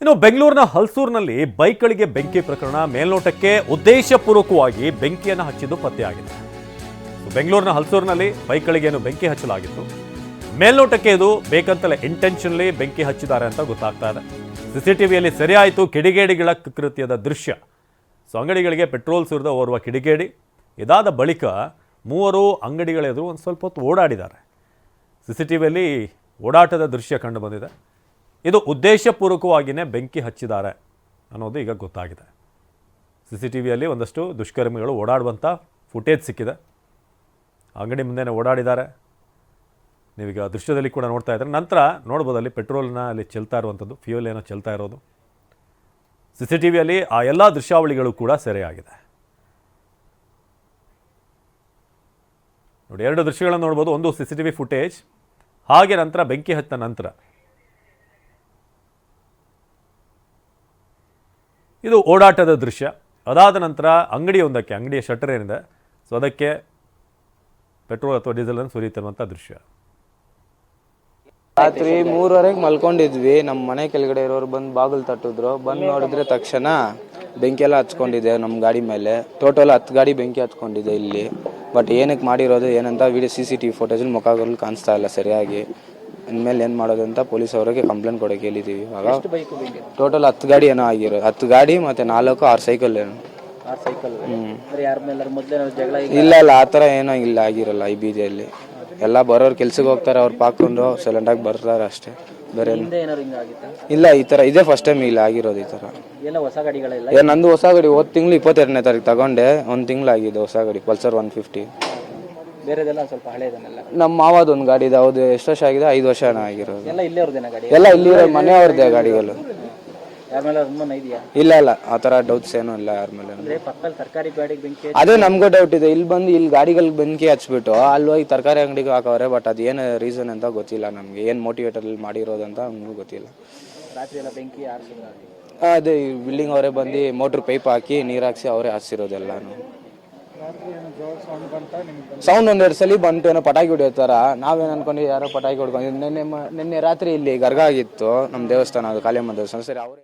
ಇನ್ನು ಬೆಂಗಳೂರಿನ ಹಲ್ಸೂರಿನಲ್ಲಿ ಬೈಕ್ಗಳಿಗೆ ಬೆಂಕಿ ಪ್ರಕರಣ ಮೇಲ್ನೋಟಕ್ಕೆ ಉದ್ದೇಶಪೂರ್ವಕವಾಗಿ ಬೆಂಕಿಯನ್ನು ಹಚ್ಚಿದ್ದು ಪತ್ತೆಯಾಗಿದೆ. ಬೆಂಗಳೂರಿನ ಹಲ್ಸೂರಿನಲ್ಲಿ ಬೈಕ್ಗಳಿಗೇನು ಬೆಂಕಿ ಹಚ್ಚಲಾಗಿತ್ತು? ಮೇಲ್ನೋಟಕ್ಕೆ ಇದು ಬೇಕಂತಲೇ ಇಂಟೆನ್ಷನ್ಲಿ ಬೆಂಕಿ ಹಚ್ಚಿದ್ದಾರೆ ಅಂತ ಗೊತ್ತಾಗ್ತಾ ಇದೆ. ಸಿಸಿಟಿವಿಯಲ್ಲಿ ಸೆರೆಯಾಯಿತು ಕಿಡಿಗೇಡಿಗಳ ಕೃತ್ಯದ ದೃಶ್ಯ. ಸೊ, ಅಂಗಡಿಗಳಿಗೆ ಪೆಟ್ರೋಲ್ ಸುರಿದ ಓರ್ವ ಕಿಡಿಗೇಡಿ. ಇದಾದ ಬಳಿಕ ಮೂವರು ಅಂಗಡಿಗಳೆದುರು ಒಂದು ಸ್ವಲ್ಪ ಹೊತ್ತು ಓಡಾಡಿದ್ದಾರೆ. ಸಿ ಸಿ ಟಿ ವಿಯಲ್ಲಿ ಓಡಾಟದ ದೃಶ್ಯ ಕಂಡು ಬಂದಿದೆ. ಇದು ಉದ್ದೇಶಪೂರ್ವಕವಾಗಿಯೇ ಬೆಂಕಿ ಹಚ್ಚಿದ್ದಾರೆ ಅನ್ನೋದು ಈಗ ಗೊತ್ತಾಗಿದೆ. ಸಿ ಸಿ ಟಿ ವಿಯಲ್ಲಿ ಒಂದಷ್ಟು ದುಷ್ಕರ್ಮಿಗಳು ಓಡಾಡುವಂಥ ಫುಟೇಜ್ ಸಿಕ್ಕಿದೆ. ಅಂಗಡಿ ಮುಂದೆನೇ ಓಡಾಡಿದ್ದಾರೆ. ನೀವೀಗ ದೃಶ್ಯದಲ್ಲಿ ಕೂಡ ನೋಡ್ತಾ ಇದ್ದಾರೆ ನಂತರ ನೋಡ್ಬೋದು ಅಲ್ಲಿ ಪೆಟ್ರೋಲ್ನ ಅಲ್ಲಿ ಚೆಲ್ತಾ ಇರುವಂಥದ್ದು, ಫ್ಯೂಯಲ್ ಏನೋ ಚೆಲ್ತಾ ಇರೋದು. ಸಿ ಸಿ ಟಿ ವಿಯಲ್ಲಿ ಆ ಎಲ್ಲ ದೃಶ್ಯಾವಳಿಗಳು ಕೂಡ ಸೆರೆಯಾಗಿದೆ. ನೋಡಿ, ಎರಡು ದೃಶ್ಯಗಳನ್ನು ನೋಡ್ಬೋದು. ಒಂದು C C T V footage, ಹಾಗೆ ನಂತರ ಬೆಂಕಿ ಹತ್ತ ನಂತರ. ಇದು ಓಡಾಟದ ದೃಶ್ಯ. ಅದಾದ ನಂತರ ಅಂಗಡಿಯೊಂದಕ್ಕೆ, ಅಂಗಡಿಯ ಶಟರ್ ಏನಿದೆ, ಸೊ ಅದಕ್ಕೆ ಪೆಟ್ರೋಲ್ ಅಥವಾ ಡೀಸೆಲ್ ಅನ್ನು ಸುರಿಯುತ್ತಿರುವಂಥ ದೃಶ್ಯ. ರಾತ್ರಿ ಮೂರುವರೆಗೆ ಮಲ್ಕೊಂಡಿದ್ವಿ. ನಮ್ಮ ಮನೆ ಕೆಳಗಡೆ ಇರೋರು ಬಂದು ಬಾಗಿಲು ತಟ್ಟಿದ್ರು. ಬಂದು ನೋಡಿದ್ರೆ ತಕ್ಷಣ ಬೆಂಕಿ ಎಲ್ಲ ಹಚ್ಕೊಂಡಿದೆ ನಮ್ಮ ಗಾಡಿ ಮೇಲೆ. ಟೋಟಲ್ ಹತ್ತು ಗಾಡಿ ಬೆಂಕಿ ಹಚ್ಕೊಂಡಿದೆ ಇಲ್ಲಿ. ಬಟ್ ಏನಕ್ಕೆ ಮಾಡಿರೋದು ಏನಂತ video C C T V ಫೋಟೋಸಲ್ಲಿ ಕಾಣಿಸ್ತಾ ಇಲ್ಲ ಸರಿಯಾಗಿ. ಇನ್ಮೇಲೆ ಏನು ಮಾಡೋದು ಅಂತ ಪೊಲೀಸ್ ಅವರಿಗೆ ಕಂಪ್ಲೇಂಟ್ ಕೊಡೋಕೆ ಹೇಳಿದ್ದೀವಿ ಇವಾಗ ಟೋಟಲ್ ಹತ್ತು ಗಾಡಿ ಏನೋ ಆಗಿರೋ ಹತ್ತು ಗಾಡಿ ಮತ್ತು ನಾಲ್ಕು ಆರು ಸೈಕಲ್ ಏನೋ. ಇಲ್ಲ ಇಲ್ಲ ಆ ಥರ ಏನೋ ಇಲ್ಲ ಆಗಿರಲ್ಲ ಈ ಬೀದಿಯಲ್ಲಿ. ಎಲ್ಲ ಬರೋರು ಕೆಲ್ಸಕ್ಕೆ ಹೋಗ್ತಾರೆ ಅವ್ರು ಪಾಕೊಂಡು ಸೈಲೆಂಟಾಗಿ ಬರ್ತಾರೆ ಅಷ್ಟೇ. ಬೇರೆ ಇಲ್ಲ ಈ ಥರ ಇದೇ ಫಸ್ಟ್ ಟೈಮ್ ಇಲ್ಲ ಆಗಿರೋದು ಈ ಥರ ಏನು ಏ ನಂದು ಹೊಸ ಗಾಡಿ ಹೋದ ತಿಂಗಳು ಇಪ್ಪತ್ತೆರಡನೇ ತಾರೀಕು ತಗೊಂಡೆ. ಒಂದು ತಿಂಗಳಾಗಿದೆ ಹೊಸ ಗಾಡಿ ಪಲ್ಸರ್ ಒನ್ ಫಿಫ್ಟಿ ಬೇರೆದೆಲ್ಲ ಸ್ವಲ್ಪ ಹಳೇದನ್ನೆಲ್ಲ. ನಮ್ಮ ಮಾವದ ಒಂದು ಗಾಡಿ ಇದೆ ಹೌದು ಎಷ್ಟು ವರ್ಷ ಆಗಿದೆ? ಐದು ವರ್ಷ ಆಗಿರೋದು. ಎಲ್ಲ ಇಲ್ಲೇ ಅವ್ರದ್ದೇನ ಗಾಡಿ? ಎಲ್ಲ ಇಲ್ಲಿ ಮನೆಯವ್ರದ್ದೇ ಗಾಡಿಗಳು. ಯಾರ ಮೇಲೆ ಅನುಮಾನ ಇದೆಯಾ? ಇಲ್ಲ ಇಲ್ಲ. ಆ ಥರ ಡೌಟ್ಸ್ ಏನೂ ಇಲ್ಲ ಯಾರ ಮೇಲೆ. ಅಂದ್ರೆ ಪಕ್ಕದಲ್ಲಿ ತರಕಾರಿ ಗಾಡಿಗೆ ಬೆಂಕಿ ಅದೇ ನಮ್ಗೂ ಡೌಟ್ ಇದೆ. ಇಲ್ಲಿ ಬಂದು ಇಲ್ಲಿ ಗಾಡಿಗಳಿಗೆ ಬೆಂಕಿ ಹಚ್ಬಿಟ್ಟು ಅಲ್ಲಿ ಹೋಗಿ ತರಕಾರಿ ಅಂಗಡಿಗೆ ಹಾಕವ್ರೆ ಬಟ್ ಅದು ಏನು ರೀಸನ್ ಅಂತ ಗೊತ್ತಿಲ್ಲ ನಮಗೆ. ಏನು ಮೋಟಿವೇಟರ್ ಮಾಡಿರೋದು ಅಂತ ನಮಗೂ ಗೊತ್ತಿಲ್ಲ. ರಾತ್ರಿ ಎಲ್ಲ ಬೆಂಕಿ ಆರ್ಸಿಲ್ಲ ಅದೇ ಬಿಲ್ಡಿಂಗ್ ಅವರೇ ಬಂದು ಮೋಟ್ರ್ ಪೈಪ್ ಹಾಕಿ ನೀರು ಹಾಕ್ಸಿ ಅವರೇ ಹಾಕ್ಸಿರೋದೆಲ್ಲಾನು ಸೌಂಡ್ ಒಂದೆರಡು ಸಲ ಬಂತು, ಏನೋ ಪಟಾಕಿ ಹೊಡಿಯೋತಾರ. ನಾವೇನು ಅನ್ಕೊಂಡು ಯಾರೋ ಪಟಾಕಿ ಹೊಡ್ಕೊಂಡು ನಿನ್ನೆ ನಿನ್ನೆ ರಾತ್ರಿ ಇಲ್ಲಿ ಗರ್ಗ ಆಗಿತ್ತು ನಮ್ಮ ದೇವಸ್ಥಾನ, ಅದು ಕಾಳಿಯಮ್ಮ ದೇವಸ್ಥಾನ. ಸರಿ, ಅವರೇ